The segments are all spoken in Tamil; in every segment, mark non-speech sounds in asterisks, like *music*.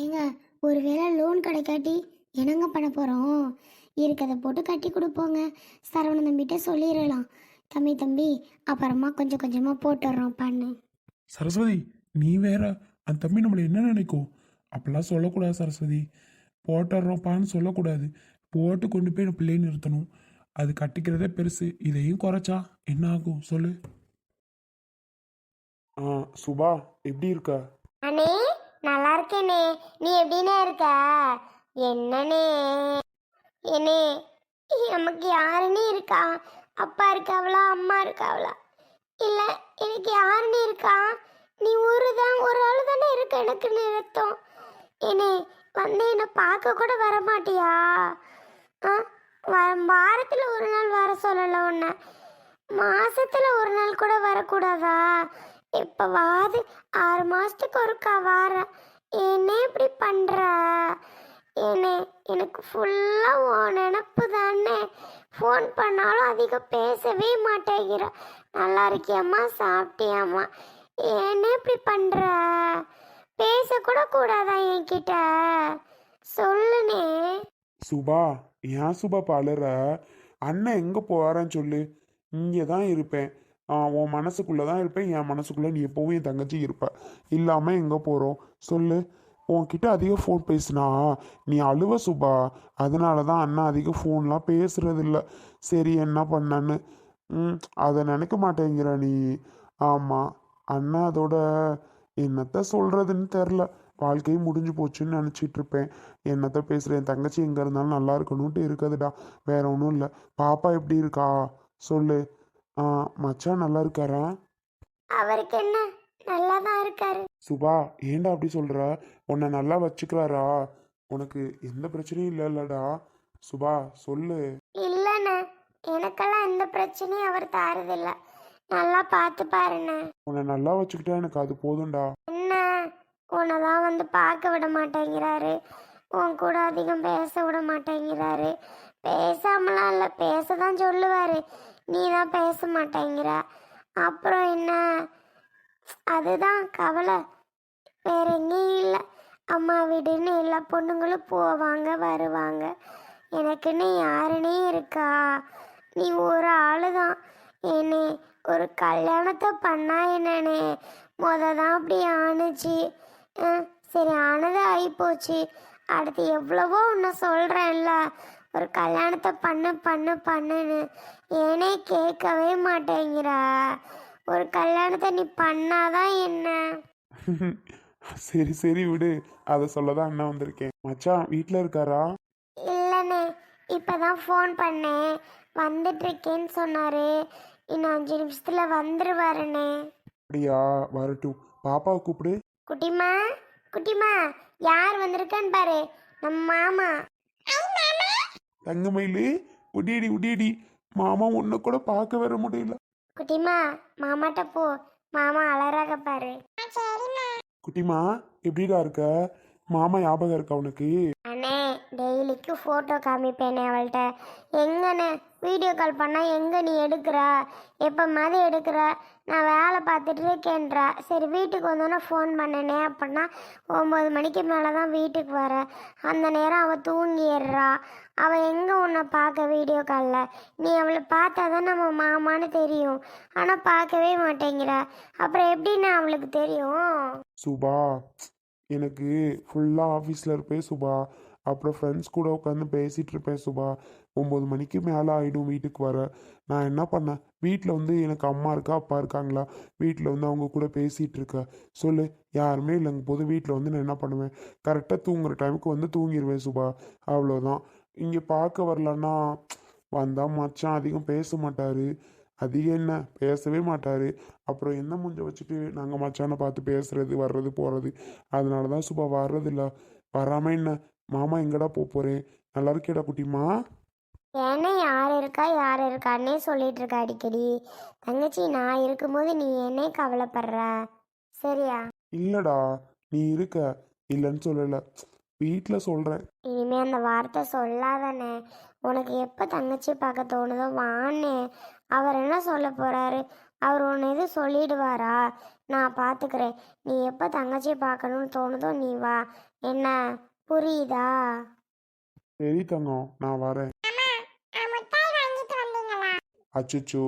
ஏங்க ஒருவேளை லோன் கிடைக்காட்டி என்னங்க பண்ண போகிறோம் இருக்கதை போட்டு கட்டி கொடுப்போங்க. சரவண தம்பிகிட்ட சொல்லிடலாம். தம்பி தம்பி அப்புறமா கொஞ்சம் கொஞ்சமாக போட்டுடுறோம் பண்ணு. சரஸ்வதி நீ வேற அந்த தம்பி நம்மளை என்ன நினைக்கும்? அப்பெல்லாம் சொல்லக்கூடாது சரஸ்வதி. போட்டுடுறோப்பான்னு சொல்லக்கூடாது. போட்டு கொண்டு போய் நம்ம பிள்ளையை நிறுத்தணும். அது கட்டிக்கிறதே பெருசு. இதையும் குறைச்சா என்ன ஆகும்? சொல்லு. ஆ சுபா எப்படி இருக்க? அண்ணே இருக்கேனே. நீ எப்படிண்ணே இருக்க? என்னனே என்னே நமக்கு யாருன்னு இருக்கா? அப்பா இருக்காவளா? அம்மா இருக்காவளா? இல்லை எனக்கு யாருன்னு இருக்கா? நீ ஒரு தான் ஒரு ஆள் தானே இருக்க எனக்கு நிறுத்தம் என்னே வந்து என்னை பார்க்க கூட வர மாட்டியா ஆ வாரத்தில் ஒரு நாள் வர சொல்லலை உன்னை. மாதத்தில் ஒரு நாள் கூட வரக்கூடாதா? இப்ப வாது ஆறு மாதத்துக்கு ஒருக்கா வார என்ன இப்படி பண்ணுறா என்ன எனக்கு ஃபுல்லாக உன் நினப்பு தானே. ஃபோன் பண்ணாலும் அதிகம் பேசவே மாட்டேங்கிற. நல்லா இருக்கியம்மா சாப்பிட்டியாம்மா. என்ன இப்படி பண்ணுறா பேசக்கூட கூடாதா என்கிட்ட? சொல்லுனே. சுபா ஏன் சுபா பலற? அண்ணன் எங்கே போகிறேன்னு சொல்லு. இங்கே தான் இருப்பேன். உன் மனசுக்குள்ளே தான் இருப்பேன். என் மனசுக்குள்ளே நீ எப்போவும் என் தங்கச்சி இருப்ப. இல்லாமல் எங்கே போகிறோம் சொல்லு. உன்கிட்ட அதிகம் ஃபோன் பேசுனா நீ அழுவ சுபா. அதனால தான் அண்ணா அதிகம் ஃபோன்லாம் பேசுகிறதில்ல சரி என்ன பண்ணன்னு? ம் அதை நினைக்க மாட்டேங்கிற நீ. ஆமாம் அண்ணா அதோட என்னத்த சொல்கிறதுன்னு தெரில. வாழ்க்கையும் முடிஞ்சு போச்சுன்னு நினச்சிட்டு இருப்பேன். என்னத்த பேசுகிறேன் என் தங்கச்சி எங்கே இருந்தாலும் நல்லா இருக்கணும்ட்டு இருக்குதுடா. வேற ஒன்றும் இல்லை. பாப்பா எப்படி இருக்கா? சொல்லு. ஆ மச்சான் நல்லா இருக்காரா? அவருக்கு என்ன நல்லா தான் இருக்காரு. சுபா ஏன்டா அப்படி சொல்கிற உன்னை நல்லா வச்சுக்கிறாரா? உனக்கு எந்த பிரச்சனையும் இல்லைல்லடா. சுபா சொல்லு. இல்லைண்ணே எனக்கெல்லாம் எந்த பிரச்சனையும் அவர் தாரதில்ல. நல்லா பார்த்து பாருண்ணே உன்னை நல்லா வச்சுக்கிட்டா எனக்கு அது போதும்டா. என்ன? உன்னை தான் வந்து பார்க்க விட மாட்டேங்கிறாரு. உன் கூட அதிகம் பேச விட மாட்டேங்கிறாரு. பேசாமலாம் இல்லை பேச தான் சொல்லுவார். நீ தான் பேச மாட்டேங்கிற அப்புறம் என்ன? அதுதான் கவலை. வேற எங்கேயும் இல்லை. அம்மா வீடுன்னு எல்லா பொண்ணுங்களும் போவாங்க வருவாங்க. எனக்குன்னு யாருனே இருக்கா? நீ ஒரு ஆளு தான் என்னே ஒரு கல்யாணத்தை பண்ணா என்னனே? முத தான் அப்படி ஆணுச்சு. அஹ், சரி ஆனது ஆகிப்போச்சு அடுத்து எவ்வளவோ ஒன்று சொல்கிறேன்ல ஒரு கல்யாணத்தை பண்ணு பண்ணு பண்ணுன்னு ஏனே கேட்கவே மாட்டேங்கிறா. ஒரு கல்யாணத்தை நீ பண்ணாதான் என்ன? *laughs* சரி சரி விடு. அதை சொல்ல தான் அண்ணா வந்திருக்கேன். மச்சான் வீட்டில் இருக்காரா? இல்லைண்ணே இப்பதான் ஃபோன் பண்ணேன். வந்துட்டு இருக்கேன்னு சொன்னாரு. இன்னும் அஞ்சு நிமிஷத்துல வந்துருவாருண்ணே அப்படியா? வரட்டும். பாப்பாவை கூப்பிடு. குட்டிமா குட்டிமா யார் வந்திருக்கான்னு பாரு. நம்ம மாமா. தங்கமயிலு உடியடி உடியடி. மாமா உன்னை கூட பார்க்க வர முடியல. குட்டிமா மாமாட்ட போ. மாமா அலறாக பாரு. குட்டிமா எப்படிடா இருக்க? மாமா ஞாபகம் இருக்கா உனக்கு? டெய்லிக்கு ஃபோட்டோ காமிப்பேனே அவள்கிட்ட. எங்கண்ணே? வீடியோ கால் பண்ணால் எங்கே நீ எடுக்கிற? எப்போ மாதிரி எடுக்கிற? நான் வேலை பார்த்துட்டு இருக்கேன்றா. சரி வீட்டுக்கு வந்தோன்னே ஃபோன் பண்ணனே அப்படின்னா ஒம்பது மணிக்கு மேலே தான் வீட்டுக்கு வர. அந்த நேரம் அவள் தூங்கிடுறா. அவள் எங்கே உன்னை பார்க்க வீடியோ காலில் நீ அவளை பார்த்தா தான் நம்ம மாமான்னு தெரியும். ஆனால் பார்க்கவே மாட்டேங்கிற. அப்புறம் எப்படிண்ணே அவளுக்கு தெரியும்? சுபா எனக்கு ஃபுல்லாக ஆஃபீஸில் இருப்பேன் சுபா. அப்புறம் ஃப்ரெண்ட்ஸ் கூட உட்காந்து பேசிகிட்டு இருப்பேன் சுபா. ஒம்பது மணிக்கு மேலே ஆகிடும் வீட்டுக்கு வர. நான் என்ன பண்ணேன்? வீட்டில் வந்து எனக்கு அம்மா இருக்கா அப்பா இருக்காங்களா? வீட்டில் வந்து அவங்க கூட பேசிகிட்டு இருக்க. சொல்லு யாருமே இல்லைங்க போது வீட்டில் வந்து நான் என்ன பண்ணுவேன்? கரெக்டாக தூங்குற டைமுக்கு வந்து தூங்கிடுவேன் சுபா. அவ்வளோதான் இங்கே பார்க்க வரலன்னா வந்தால் மச்சான் அதிகம் பேச மாட்டார். அதிகம் என்ன? பேசவே மாட்டார். அப்புறம் என்ன முஞ்ச வச்சுட்டு நாங்கள் மச்சானை பார்த்து பேசுறது வர்றது போகிறது அதனால தான் சுபா வர்றதில்ல. வராமல் என்ன? மாமா எங்கடா போக போகிறேன் நல்லா இருக்கேடா குட்டிமா ஏன்னா யார் இருக்கா? யார் இருக்கான்னே சொல்லிட்டு இருக்க அடிக்கடி. தங்கச்சி நான் இருக்கும்போது நீ என்னே கவலைப்படுற? சரியா? இல்லைடா நீ இருக்க. இல்லைன்னு சொல்லலை. வீட்டில் சொல்கிறேன் இனிமே அந்த வார்த்தை சொல்லாதானே உனக்கு எப்போ தங்கச்சி பார்க்க தோணுதோ வான்னு அவர் என்ன சொல்ல போறாரு? அவர் ஒன்று எதுவும் சொல்லிடுவாரா? நான் பார்த்துக்கிறேன் நீ எப்போ தங்கச்சியை பார்க்கணும்னு தோணுதோ நீ வா. என்ன? புரியுதா? சரி தங்கம் நான் வரேன். அச்சோ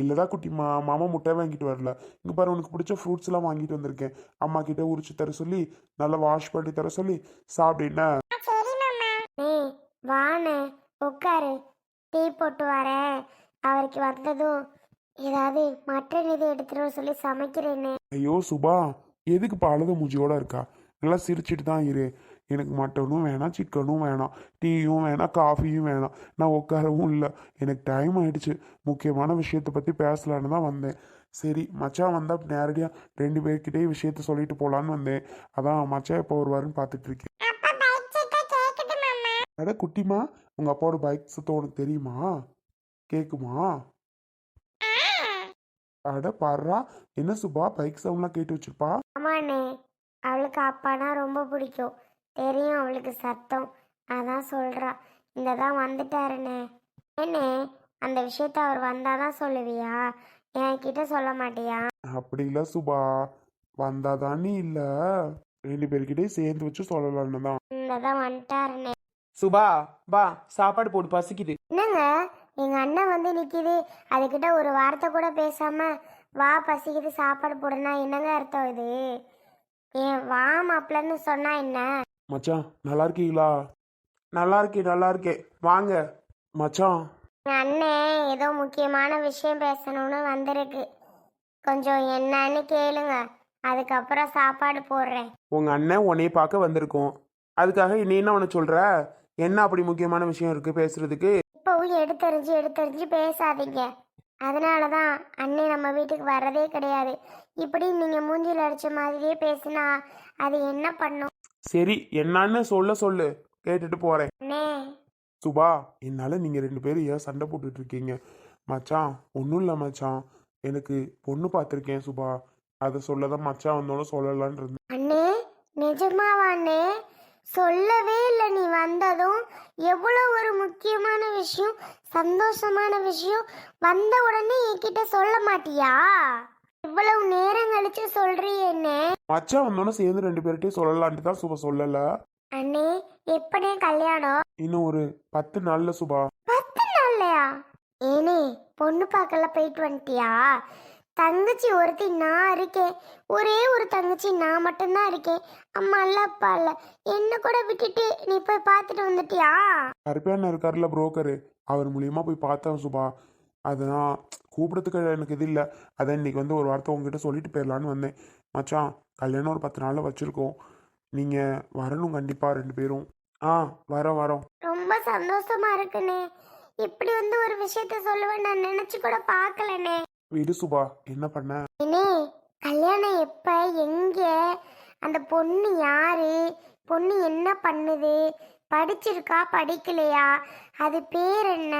இல்லடா குட்டிமா மாமா முட்டை வாங்கிட்டு வரல. இங்க பாரு உனக்கு பிடிச்ச ஃப்ரூட்ஸ் எல்லாம் வாங்கிட்டு வந்திருக்கேன். அம்மா கிட்ட உரிச்சு தர சொல்லி நல்லா வாஷ் பண்ணி தர சொல்லி சாப்பிட்டீங்கன்னா வாண்ணே உட்காரு. டீ போட்டு வரேன். அவருக்கு வந்ததும் ஏதாவது இது எடுத்துட்டு வர சொல்லி சமைக்கிறேன்னு. ஐயோ சுபா எதுக்கு இப்போ அழுத மூஞ்சியோட இருக்கா? நல்லா சிரிச்சிட்டு தான் இரு. எனக்கு மட்டனும் வேணாம் சிக்கனும் வேணாம் டீயும் வேணாம் காஃபியும் வேணாம். நான் உட்காரவும் இல்லை. எனக்கு டைம் ஆயிடுச்சு. முக்கியமான விஷயத்தை பற்றி பேசலான்னு தான் வந்தேன். சரி மச்சான் வந்தால் நேரடியாக ரெண்டு பேர்கிட்டயே விஷயத்த சொல்லிட்டு போகலான்னு வந்தேன். அதான் மச்சான் எப்போ வருவாருன்னு பார்த்துட்டு இருக்கேன் அட குட்டிமா உங்கள் அப்பாவோட பைக் சத்தம் உனக்கு தெரியுமா? கேட்குமா அட பாடுறா. என்ன சுபா பைக் சவுண்ட்லாம் கேட்டு வச்சிருப்பா? ஆமாண்ணே. அவளுக்கு அப்பானா ரொம்ப பிடிக்கும். தெரியும் அவளுக்கு சத்தம். அதான் சொல்றா. இந்த தான் வந்துட்டாருண்ணே ஏண்ணே அந்த விஷயத்த அவர் வந்தாதான் சொல்லுவியா? என்கிட்ட சொல்ல மாட்டியா? அப்படி இல்லை சுபா. வந்தாதானே இல்லை. ரெண்டு பேர்கிட்டயும் சேர்ந்து வச்சு சொல்லலான்னு தான் இந்த தான் வந்துட்டாருண்ணே சுபா பா சாப்பாடு போடு பசிக்குது. என்னங்க? எங்க அண்ணன் வந்து நிக்குது. அதுகிட்ட ஒரு வார்த்தை கூட பேசாம வா பசிக்குது சாப்பாடு போடுனா என்னங்க அர்த்தம் இது? ஏன் வா மாப்பிள்ளன்னு சொன்னா என்ன? மச்சான் நல்லா இருக்கீங்களா? நல்லா இருக்கே நல்லா இருக்கே வாங்க மச்சான். அண்ணன் ஏதோ முக்கியமான விஷயம் பேசணும்னு வந்திருக்கு. கொஞ்சம் என்னன்னு கேளுங்க. அதுக்கப்புறம் சாப்பாடு போடுறேன். உங்க அண்ணன் உன்னைய பார்க்க வந்திருக்கோம். அதுக்காக நீ என்ன உன சொல்ற? என்ன அப்படி முக்கியமான விஷயம் இருக்கு பேசுறதுக்கு? இப்போவும் எடுத்தறிஞ்சு எடுத்தறிஞ்சு பேசாதீங்க. அதனால தான் அண்ணே நம்ம வீட்டுக்கு வர்றதே கிடையாது. இப்படி நீங்கள் மூஞ்சில் அடிச்ச மாதிரியே பேசினா அது என்ன பண்ணும்? சரி என்னன்னு சொல்ல சொல்லு. கேட்டுட்டு போறேன். சுபா என்னால நீங்க ரெண்டு பேரும் ஏன் சண்டை போட்டுட்டு இருக்கீங்க மச்சான் ஒன்றும் இல்லை மச்சான். எனக்கு பொண்ணு பார்த்துருக்கேன் சுபா. அதை சொல்லதான் மச்சான் வந்தோன்னு சொல்லலான்னு இருந்தேன். அண்ணே நிஜமாவா அண்ணே? சொல்லவே இல்லை நீ வந்ததும். எவ்வளோ ஒரு முக்கியமான விஷயம் சந்தோஷமான விஷயம் வந்த உடனே என்கிட்ட சொல்ல மாட்டியா? இவ்வளவு நேரம் கழிச்சு சொல்றியே என்ன மச்சான் வந்தோன்னே சேர்ந்து ரெண்டு பேர்கிட்டயும் சொல்லலான்ட்டு தான் சுபா சொல்லலை. அண்ணே எப்படியே கல்யாணம்? இன்னும் ஒரு பத்து நாள்ல சுபா. பத்து நாள்லையா? ஏனே பொண்ணு பார்க்கல போயிட்டு வந்துட்டியா? தங்கச்சி ஒருத்தி நான் இருக்கேன். ஒரே ஒரு தங்கச்சி நான் மட்டும்தான் இருக்கேன். அம்மா இல்ல அப்பா இல்ல. என்ன கூட விட்டுட்டு நீ போய் பார்த்துட்டு வந்துட்டியா? கருப்பையான இருக்கார்ல புரோக்கரு அவர் மூலியமா போய் பார்த்தேன் சுபா. அதெல்லாம் கூப்பிடறதுக்கு எனக்கு இது இல்லை. அதான் இன்னைக்கு வந்து ஒரு வார்த்தை உங்ககிட்ட சொல்லிட்டு போயிடலான்னு வந்தேன். மச்சான் கல்யாணம் ஒரு பத்து நாளில் வச்சுருக்கோம். நீங்கள் வரணும் கண்டிப்பாக ரெண்டு பேரும். ஆ வரோம் வரோம். ரொம்ப சந்தோஷமா இருக்குண்ணே. இப்படி வந்து ஒரு விஷயத்த சொல்லுவேன் நான் நினைச்சு கூட பார்க்கலண்ணே. விடு சுபா என்ன பண்ண? அண்ணே கல்யாணம் எப்ப எங்க? அந்த பொண்ணு யாரு? பொண்ணு என்ன பண்ணுது? படிச்சிருக்கா படிக்கலையா? அது பேர் என்ன?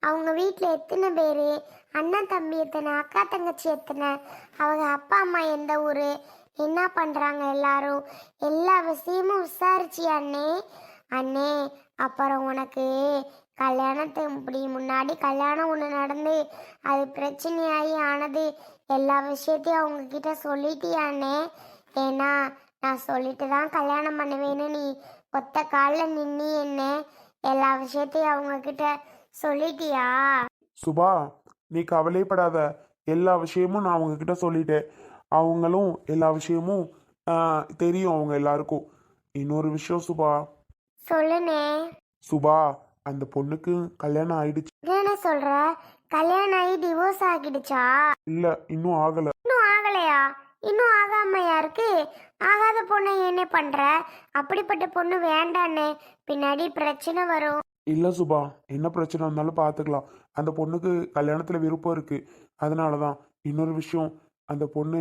அவங்க வீட்டில் எத்தனை பேர்? அண்ணன் தம்பி எத்தனை? அக்கா தங்கச்சி எத்தனை? அவங்க அப்பா அம்மா எந்த ஊர்? என்ன பண்ணுறாங்க எல்லாரும்? எல்லா விஷயமும் விசாரிச்சியா அண்ணே. அண்ணே அப்புறம் உனக்கு கல்யாணத்துக்கு இப்படி முன்னாடி கல்யாணம் ஒன்று நடந்து அது பிரச்சனையாகி ஆனது எல்லா விஷயத்தையும் அவங்க கிட்ட சொல்லிட்டியாண்ணே ஏன்னா நான் சொல்லிட்டு தான் கல்யாணம் பண்ணுவேன்னு நீ ஒத்த காலில் நின்னி என்ன? எல்லா விஷயத்தையும் அவங்க கிட்ட சொல்லிட்டியா? சுபா நீ கவலைப்படாத. எல்லா விஷயமும் நான் அவங்கக்கிட்ட சொல்லிட்டேன். அவங்களும் எல்லா விஷயமும் ஆ, தெரியும் அவங்க எல்லாருக்கும். இன்னொரு விஷயம் சுபா. சொல்லுண்ணே. சுபா அந்த பொண்ணுக்கு கல்யாணம் ஆயிடுச்சு. என்ன சொல்ற? கல்யாணம் ஆகி டிவோர்ஸ் ஆகிடுச்சா? இல்லை இன்னும் ஆகலை. இன்னும் ஆகலையா? இன்னும் ஆகாமையா இருக்கு ஆகாத பொண்ணை என்ன பண்ற? அப்படிப்பட்ட பொண்ணு வேண்டாண்ணே. பின்னாடி பிரச்சனை வரும். இல்லை சுபா என்ன பிரச்சனை இருந்தாலும் பார்த்துக்கலாம் அந்த பொண்ணுக்கு கல்யாணத்தில் விருப்பம் இருக்குது அதனால தான் இன்னொரு விஷயம் அந்த பொண்ணு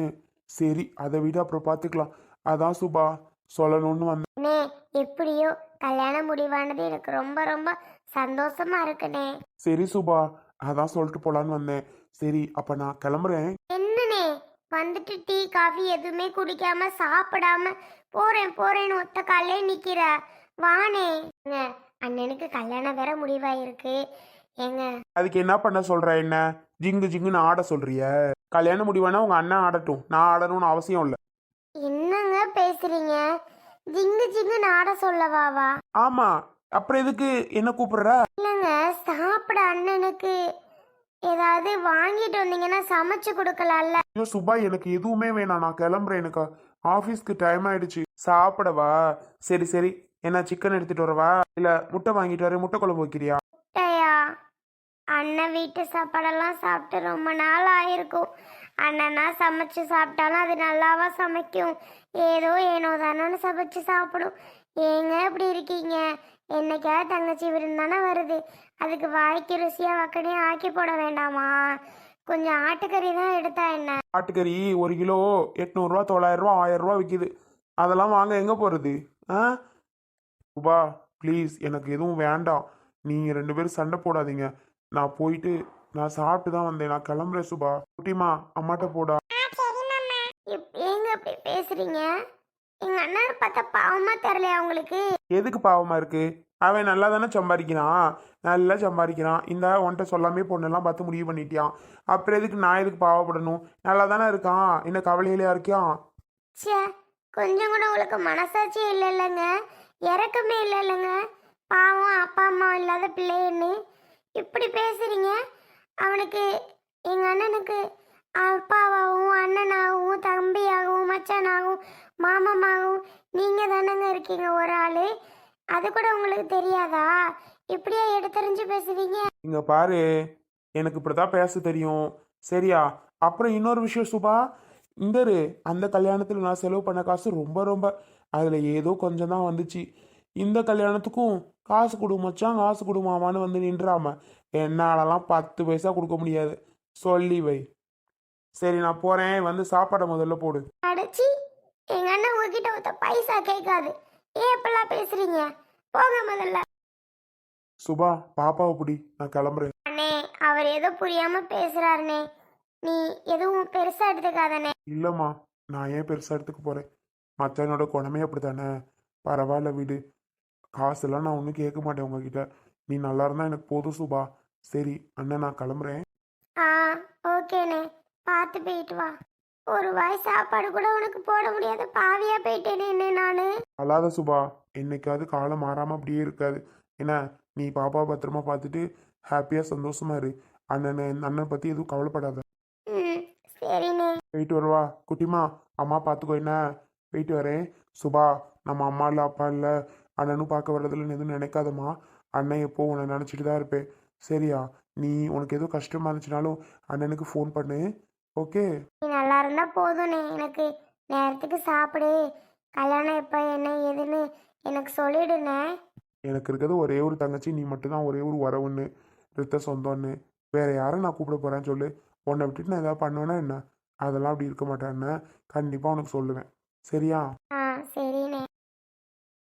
சரி அதை விட அப்புறம் பார்த்துக்கலாம் அதான் சுபா சொல்லணும்னு வந்தேன். எப்படியோ கல்யாணம் முடிவானது எனக்கு ரொம்ப ரொம்ப சந்தோஷமா இருக்குண்ணே. சரி சுபா அதான் சொல்லிட்டு போலான்னு வந்தேன். சரி அப்போ நான் கிளம்புறேன். வந்துட்டு டீ காஃபி எதுவுமே குடிக்காம சாப்பிடாம போறேன் போறேன்னு ஒத்த காலே நிக்கிற. வானே அண்ணனுக்கு கல்யாணம் வேற முடிவாயிருக்கு. ஏங்க. அதுக்கு என்ன பண்ண சொல்ற என்ன? ஜிங்கு ஜிங்குன்னு ஆட சொல்றிய. கல்யாணம் முடிவானா உங்க அண்ணன் ஆடட்டும். நான் ஆடணும்னு அவசியம் இல்லை. என்னங்க பேசுறீங்க? ஜிங்கு ஜிங்கு நாட சொல்லவாவா ஆமா. அப்புறம் எதுக்கு என்ன கூப்பிடுற? இல்லைங்க சாப்பிட அண்ணனுக்கு. ஏதாவது வாங்கிட்டு வந்தீங்கன்னா சமைச்சு கொடுக்கலாம்ல. ஐயோ சுபா எனக்கு எதுவுமே வேணாம். நான் கிளம்புறேன் எனக்கு. ஆஃபீஸ்க்கு டைம் ஆயிடுச்சு. சாப்பிடவா? சரி சரி. என்ன சிக்கன் எடுத்துட்டு வரவா? இல்ல முட்டை வாங்கிட்டு வரேன். முட்டை குழம்பு வைக்கிறியா? முட்டையா? அண்ணன் வீட்டு சாப்பாடெல்லாம் சாப்பிட்டு ரொம்ப நாள் ஆயிருக்கும். அண்ணனா சமைச்சு சாப்பிட்டாலும் அது நல்லாவா சமைக்கும். ஏதோ ஏனோ தானோன்னு சமைச்சு சாப்பிடும். ஏங்க இப்படி இருக்கீங்க? என்னைக்காவது தங்கச்சி விருந்தானே வருது. அதுக்கு வாய்க்கு ருசியா வக்கனே ஆக்கி போட வேண்டாமா? கொஞ்சம் ஆட்டுக்கறி தான் எடுத்தா என்ன? ஆட்டுக்கறி ஒரு கிலோ எட்நூறுரூவா ஆயிரம் ரூபா விற்கிது அதெல்லாம் வாங்க எங்க போறது? ஆ? சுபா ப்ளீஸ் எனக்கு எதுவும் வேண்டாம். நீங்கள் ரெண்டு பேரும் சண்டை போடாதீங்க. நான் போயிட்டு நான் சாப்பிட்டு தான் வந்தேன். நான் கிளம்புறேன் சுபா. குட்டிமா அம்மாட்ட போடா. ஏங்க இப்படி பேசுறீங்க? எங்க அண்ணனை பார்த்தா பாவமா தெரியலையா உங்களுக்கு? எதுக்கு பாவமா இருக்கு? அவன் நல்லா தானே சம்பாதிக்கிறான். நல்லா சம்பாதிக்கிறான். இந்த உன்கிட்ட சொல்லாமே பொண்ணெல்லாம் பார்த்து முடிவு பண்ணிட்டியான் அப்புறம் எதுக்கு நான் எதுக்கு பாவப்படணும்? நல்லா தானே இருக்கான். என்ன கவலையிலையா இருக்கியான் ச்சே கொஞ்சம் கூட உங்களுக்கு மனசாட்சி இல்லை இல்லைங்க இறக்கமே இல்லை இல்லைங்க பாவம் அப்பா அம்மா இல்லாத பிள்ளைன்னு இப்படி பேசுறீங்க? அவனுக்கு எங்க அண்ணனுக்கு அப்பாவாகவும் அண்ணனாகவும் தம்பியாகவும் மச்சானாகவும் மாமமாகவும் நீங்க தானங்க இருக்கீங்க ஒரு ஆளு. அது கூட உங்களுக்கு தெரியாதா? இப்படியே எடுத்தறிஞ்சு பேசுவீங்க. இங்க பாரு எனக்கு இப்படிதான் பேச தெரியும். சரியா? அப்புறம் இன்னொரு விஷயம் சுபா இந்த இரு, அந்த கல்யாணத்தில் நான் செலவு பண்ண காசு ரொம்ப ரொம்ப அதில் ஏதோ கொஞ்சம் தான் வந்துச்சு. இந்த கல்யாணத்துக்கும் காசு கொடு மச்சான் காசு கொடுமாமான்னு வந்து நின்றாம என்னாலலாம் பத்து பைசா கொடுக்க முடியாது. சொல்லி வை. சரி நான் போகிறேன் வந்து சாப்பாடை முதல்ல போடு. அடைச்சி எங்க அண்ணன் உங்ககிட்ட பைசா கேட்காது. ஏன் இப்பெல்லாம் பேசுறீங்க? போங்க முதல்ல. சுபா பாப்பாவை பிடி நான் கிளம்புறேன். அண்ணே அவர் ஏதோ புரியாம பேசுறாருனே. நீ எதுவும் பெருசா எடுத்துக்காதண்ணே. இல்லைம்மா நான் ஏன் பெருசாக எடுத்துக்க போகிறேன் மச்சானோட குணமே அப்படி தானே பரவாயில்ல விடு. காசெல்லாம் நான் ஒன்றும் கேட்க மாட்டேன் உங்ககிட்ட. நீ நல்லா இருந்தா எனக்கு போதும் சுபா. சரி அண்ணன் நான் கிளம்புறேன். ஆ ஓகேண்ணே. பார்த்து போயிட்டு வா. ஒரு வாய் சாப்பாடு கூட உனக்கு போட முடியாத. பாவியா போயிட்டேனே என்ன நானு? அழாத சுபா என்னைக்காவது காலம் மாறாமல் அப்படியே இருக்காது. என்ன நீ பாப்பா பத்திரமா பார்த்துட்டு ஹாப்பியாக சந்தோஷமா இரு. அண்ணன் அண்ணன் பற்றி எதுவும் கவலைப்படாத. சரிண்ணே. போயிட்டு வருவா. குட்டிமா அம்மா பார்த்துக்கோ என்ன? போயிட்டு வரேன். சுபா நம்ம அம்மா இல்லை அப்பா இல்லை அண்ணனும் பார்க்க வர்றதில்லன்னு எதுவும் நினைக்காதம்மா. அண்ணன் எப்போ உன்னை நினச்சிட்டு தான் இருப்பேன். சரியா நீ உனக்கு எதுவும் கஷ்டமா இருந்துச்சுனாலும் அண்ணனுக்கு ஃபோன் பண்ணு. ஓகே. நீ நல்லா இருந்தா போதும்ண்ணே எனக்கு நேரத்துக்கு சாப்பிடு. கல்யாணம் எப்போ என்ன ஏதுன்னு எனக்கு சொல்லிடுண்ணே எனக்கு இருக்கிறது ஒரே ஒரு தங்கச்சி நீ மட்டும்தான் ஒரே ஒரு வரவுன்னு ரத்த சொந்தம்னு. வேற யாரும் நான் கூப்பிட போறேன்னு சொல்லு. உன்னை விட்டுட்டு நான் ஏதாவது பண்ணுவேன்னா என்ன? அதெல்லாம் அப்படி இருக்க மாட்டேன்னு கண்டிப்பாக உனக்கு சொல்லுவேன். சரியா? ஆ